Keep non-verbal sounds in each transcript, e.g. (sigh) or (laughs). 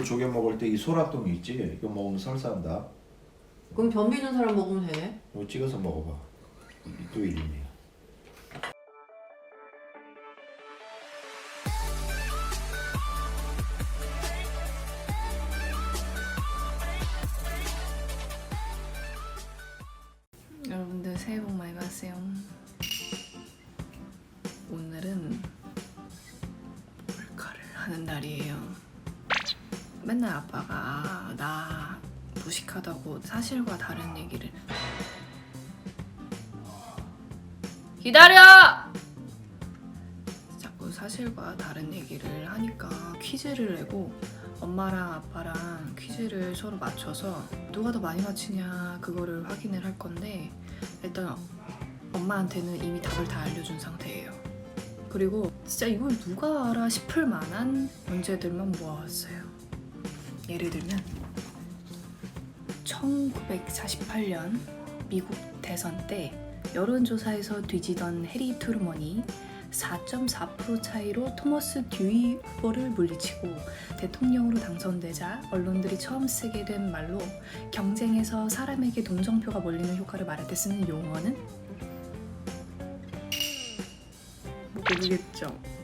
이거 조개 먹을 때 이 소라똥 있지? 이거 먹으면 설사한다. 그럼 변비 있는 사람 먹으면 되네. 이거 찍어서 먹어봐. 이또 이름이야. 여러분들 새해 복 많이 받으세요. 오늘은 몰카를 하는 날이에요. 맨날 아빠가 나 무식하다고 사실과 다른 얘기를 기다려! 자꾸 사실과 다른 얘기를 하니까 퀴즈를 내고 엄마랑 아빠랑 퀴즈를 서로 맞춰서 누가 더 많이 맞히냐 그거를 확인을 할 건데 일단 엄마한테는 이미 답을 다 알려준 상태예요. 그리고 진짜 이걸 누가 알아 싶을 만한 문제들만 모아왔어요. 예를 들면 1948년 미국 대선 때 여론조사에서 뒤지던 해리 트루먼이 4.4% 차이로 토머스 듀이 후보를 물리치고 대통령으로 당선되자 언론들이 처음 쓰게 된 말로 경쟁에서 사람에게 동정표가 몰리는 효과를 말할 때 쓰는 용어는 모르겠죠.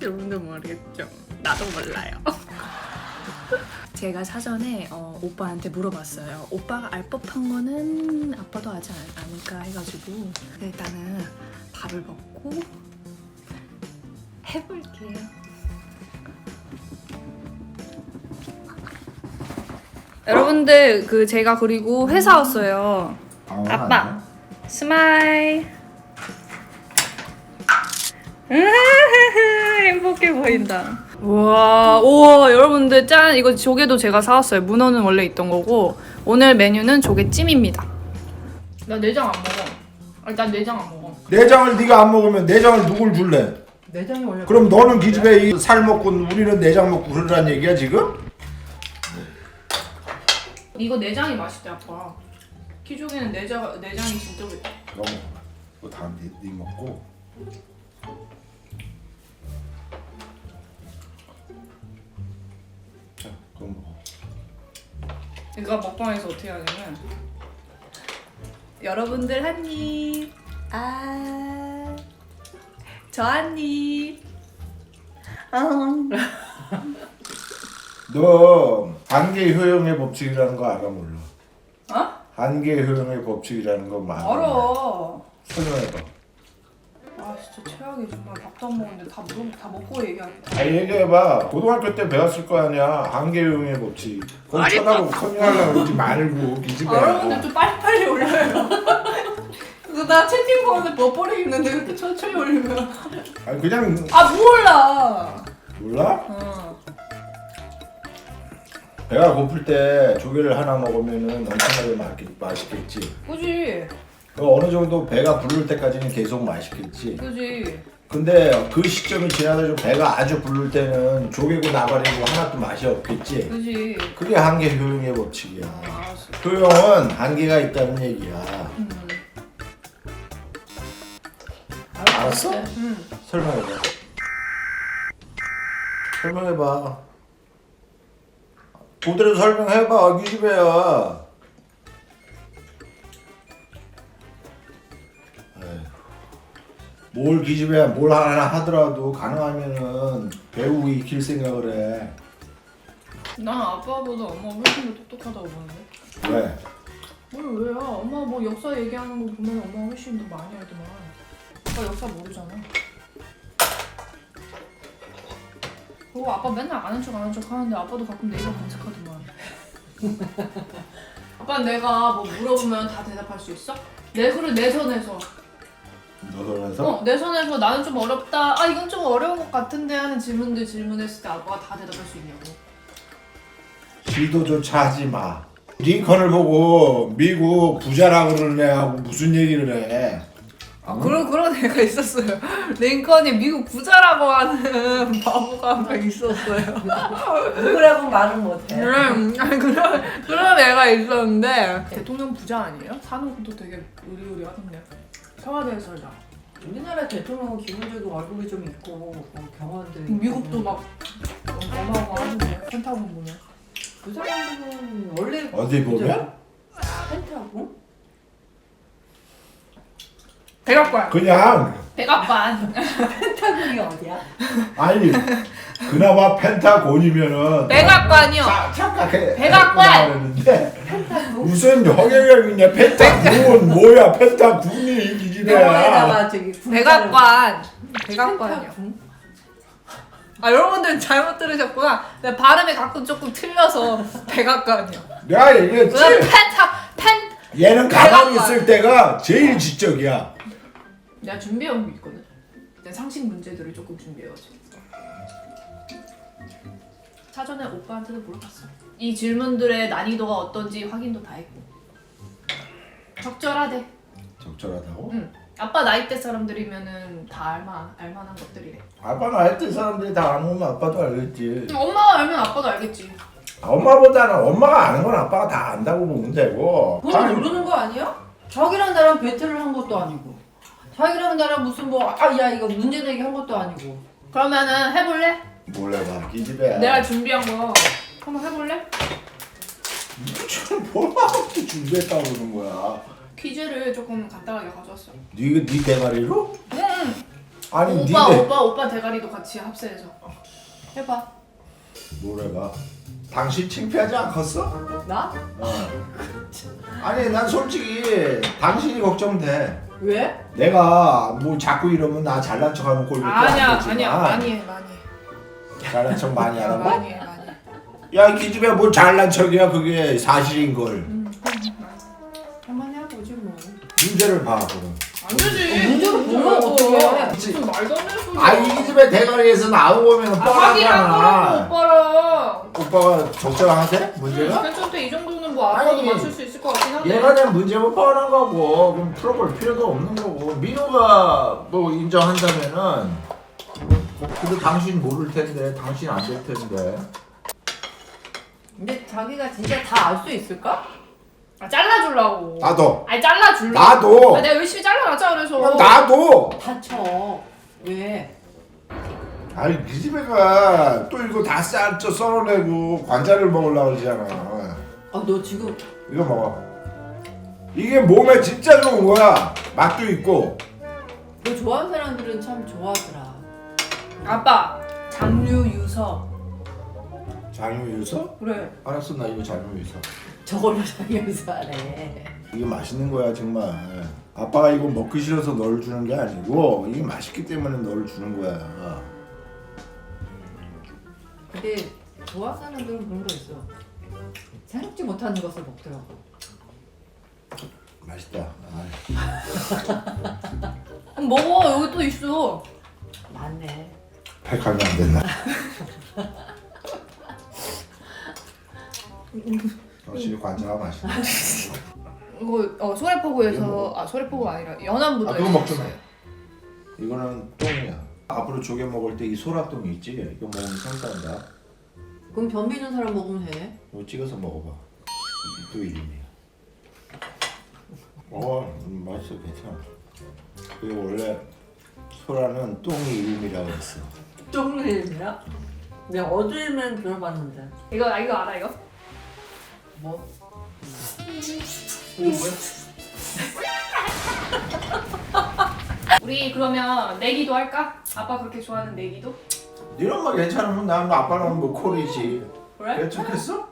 여러분들 모르겠죠. 나도 몰라요. (laughs) 제가 사전에 어, 오빠한테 물어봤어요. 오빠가 알 법한 거는 아빠도 아지 않- 않을까 해가지고 일단은 밥을 먹고 해볼게요. 여러분들 그 제가 그리고 회사 왔어요. 아빠. 스마일. (laughs) 행복해 보인다. 우와, 우와, 여러분들 짠! 이거 조개도 제가 사왔어요. 문어는 원래 있던 거고 오늘 메뉴는 조개찜입니다. 나 내장 안 먹어. 아니, 난 내장 안 먹어. 내장을 네가 안 먹으면 내장을 누굴 줄래? 내장이 원래 그럼 너는 기집애 이 살 먹고 우리는 내장 먹고 그러란 얘기야 지금? 이거 내장이 맛있대, 아빠. 키조개는 내장 내장이 진짜 맛있다. 너 먹어. 이거 다 네, 네 먹고. 그러니까 먹방에서 어떻게 하냐면 여러분들 한 입. 아. 저 한 입. (laughs) 너 한계 효용의 법칙이라는 거 알아 몰라? 어? 한계 효용의 법칙이라는 거 말아. 알아. 설명해봐. 아 진짜 최악이 정말 밥도 안 먹었는데 다 물어 다 먹고 얘기하겠다. 아 얘기해봐. 고등학교 때 배웠을 거 아니야. 한계 효용의 법칙. 그럼 쳐다보고 커밍하려고 그러지 말고 기집애. 여러분들 좀 빨리빨리 올려요. 그나 채팅방에 버퍼링 있는데 그렇게 천천히 올리면 아니 그냥 아 몰라. 몰라? 어. 배가 고플 때 조개를 하나 먹으면은 엄청나게 맛있, 맛있겠지. 그지 그 어느 정도 배가 부를 때까지는 계속 맛있겠지. 그지. 근데 그 시점이 지나서 좀 배가 아주 부를 때는 조개고 나발이고 하나도 맛이 없겠지. 그지. 그게 한계 효용의 법칙이야. 아. 효용은 한계가 있다는 얘기야. 음. 알았어? 응. 설명해봐. 설명해봐. 그대로 설명해봐, 기집애야. 뭘 기집애야, 뭘 하나 하더라도 가능하면은 배우 익힐 생각을 해. 난 아빠보다 엄마가 훨씬 더 똑똑하다고 보는데. 왜? 뭘 왜야? 엄마 뭐 역사 얘기하는 거 보면 엄마가 훨씬 더 많이 알더만. 아빠 역사 모르잖아. 그리고 아빠 맨날 아는 척 아는 척 하는데 아빠도 가끔 네이버 검색하더만. (laughs) 아빠 내가 뭐 물어보면 다 대답할 수 있어? 내 그래 내 선에서. 너 그러면서? 어, 내 선에서 나는 좀 어렵다. 아 이건 좀 어려운 것 같은데 하는 질문들 질문했을 때 아빠가 다 대답할 수 있냐고. 시도조차 하지 마. 링컨을 보고 미국 부자라고 그러는 애하고 무슨 얘기를 해? 아, 그런 그런 애가 있었어요. (laughs) 링컨이 미국 부자라고 하는 (laughs) 바보가 한 명 있었어요. (laughs) 누구라고 말은 못해. 음, 아니 그런 그런 애가 있었는데 대통령 부자 아니에요? 사는 것도 되게 의리의리하던데. 청와대에서 살다. 우리나라 대통령은 기본적으로 얼굴이 좀 있고 뭐 경험도 있고. 미국도 막 펜타곤 보면 그 사람들은 원래 어디 보면 펜타고? 백악관 그냥 백악관 펜타곤이 어디야? 아니 그나마 펜타곤이면은 백악관이요 자, 착각해 백악관! 그랬는데 펜타곤? 무슨 허경영이냐 펜타군 뭐야 펜타군이 영어에다가 저기 백악관. 백악관이요? 아 여러분들 잘못 들으셨구나. 내 발음이 가끔 조금 틀려서 (laughs) 백악관이요. 내가 얘기했지. 왜 펜타 펜 얘는 가만히 백악관. 있을 때가 제일 지적이야. 내가 준비해온 게 있거든. 내 상식 문제들을 조금 준비해가지고. 사전에 오빠한테도 물어봤어. 이 질문들의 난이도가 어떤지 확인도 다 했고. 적절하대 적절하다고? 응. 아빠 나이 대 사람들이면은 다 알만 알만한 것들이래. 아빠가 했던 사람들이 다 아는 아빠도 알겠지. 응, 엄마가 알면 아빠도 알겠지. 엄마보다는 엄마가 아는 건 아빠가 다 안다고 보면 되고. 그건 아니, 모르는 거 아니야? 자기랑 나랑 배틀을 한 것도 아니고. 자기랑 나랑 무슨 뭐 아 야 이거 문제 내기 한 것도 아니고. 그러면은 해볼래? 몰라봐 기집애야 내가 준비한 거 한번 해볼래? 뭐라고 준비했다고 그러는 거야 퀴즈를 조금 간단하게 가져왔어 네, 네 대가리로? 응 아니 오빠 네 오빠 오빠 대가리도 같이 합세해서 해봐 뭐래봐 당신 창피하지 않겠어? 나? 어. 아니 난 솔직히 당신이 걱정돼 왜? 내가 뭐 자꾸 이러면 나 잘난 척하는 꼴밖에 아니야 아니야 많이 해 많이 해 잘난 척 많이 하라고? 많이 해 많이 해 야 기집애 뭐 잘난 척이야 그게 사실인 걸 응. 한번 해보지 뭐 문제를 봐 그럼. 안 되지. 어, 문제를 보면 어떡해. 무슨 말도 안 되는 소리야. 아이 기집애 대가리에서 나온 거면 아, 확인한 뻔하잖아. 거라고 오빠랑 오빠가 적절한데 문제가? 괜찮대. 이 정도는 뭐 아빠도 아니, 맞출 수 있을 것 같긴 한데. 얘가 낸 문제면 뻔한 거고 그럼 풀어볼 필요도 없는 거고. 민호가 뭐 인정한다면은 뭐 그래도 당신 모를 텐데 당신 안 될 텐데. 근데 자기가 진짜 다 알 수 있을까? 아 잘라주려고. 나도. 아니 잘라주려고. 나도. 아, 내가 열심히 잘라놨잖아 그래서. 나도. 다쳐. 왜? 아니 기집애가 또 이거 다 쌀쪄 썰어내고 관자를 먹으려고 그러잖아. 아 너 지금. 이거 먹어. 이게 몸에 진짜 좋은 거야. 맛도 있고. 너 좋아하는 사람들은 참 좋아하더라. 아빠 장류 유서. 장유유서? 그래. 알았어 나 이거 장유유서 저걸로 하네 이게 맛있는 거야 정말. 아빠가 이거 먹기 싫어서 널 주는 게 아니고 이게 맛있기 때문에 널 주는 거야. 근데 좋아하는 사람들은 그런 거 있어. 생각지 못하는 것을 먹더라고. 맛있다. 아, 먹어. 여기 또 있어. 맞네. 팩하면 안 됐나? (laughs) 확실히 관자가 맛있네. 이거 어 소래포구에서 아 소래포구 아니라 연안부도 아, 그거 먹지 마. 이거는 똥이야. 앞으로 조개 먹을 때 이 소라똥 있지? 이거 먹으면 상한다. 그럼 변 비는 사람 먹으면 되네 이거 찍어서 먹어봐. 또 이름이야. 어 음, 맛있어 괜찮아. 그리고 원래 소라는 똥이 이름이라고 했어. 똥일이야? 내가 어딜면 들어봤는데. 이거 아, 이거 알아 이거? 뭐? (laughs) 우리 그러면 내기도 할까? 아빠 그렇게 좋아하는 내기도? 이런 거 괜찮으면 난 아빠는 뭐 콜이지 그래? 괜찮겠어?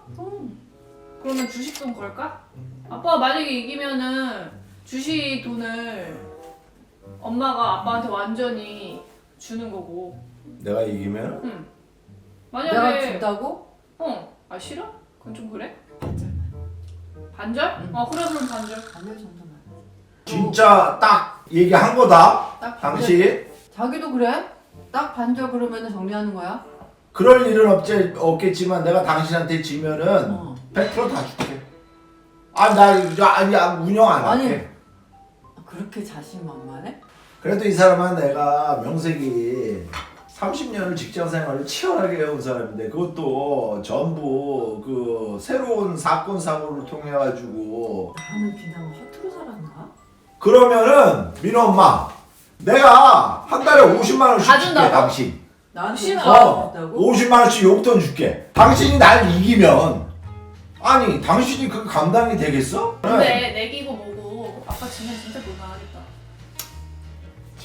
그러면 주식 돈 걸까? 아빠가 만약에 이기면은 주식 돈을 엄마가 아빠한테 완전히 주는 거고 내가 이기면? 응. 내가 만약에 준다고? 어? 아 싫어? 그건 좀 그래? 반절? 응. 어 그래 그럼 반절 반절 정도만 진짜 딱 얘기한 거다 딱 반절. 당신 자기도 그래? 딱 반절 그러면 정리하는 거야? 그럴 일은 없지, 없겠지만 내가 당신한테 지면은 어 100%다 줄게 아나 아니 야, 운영 안 아니. 할게 그렇게 자신만만해? 그래도 이 사람은 내가 명색이 30년을 직장 생활을 치열하게 해온 사람인데 그것도 전부 그 새로운 사건 사고를 통해 가지고 나는 그냥 허투루 살았나? 그러면은 민호 엄마 내가 한 달에 50만 원씩 다 줄게 준다고? 당신 혹시나- 어, 있다고? 50만 원씩 용돈 줄게. 당신이 날 이기면 아니 당신이 그 감당이 되겠어? 근데 내기고 뭐고 아빠 지면 진짜 못 나가겠다.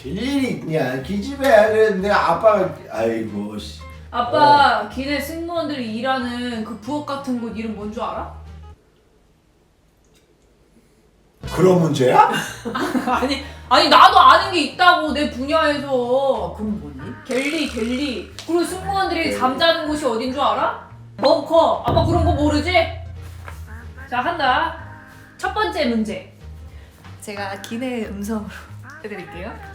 제일이 그냥 기집애야 그랬는데 아빠가 아이고 씨. 아빠 기내 승무원들이 일하는 그 부엌 같은 곳 이름 뭔 줄 알아? 그런 문제야? (laughs) 아니 아니 나도 아는 게 있다고 내 분야에서 어, 그럼 뭐니? 갤리 갤리 그리고 승무원들이 잠자는 곳이 어딘 줄 알아? 벙커 아빠 그런 거 모르지? 자 한다 첫 번째 문제 제가 기내 음성으로 해드릴게요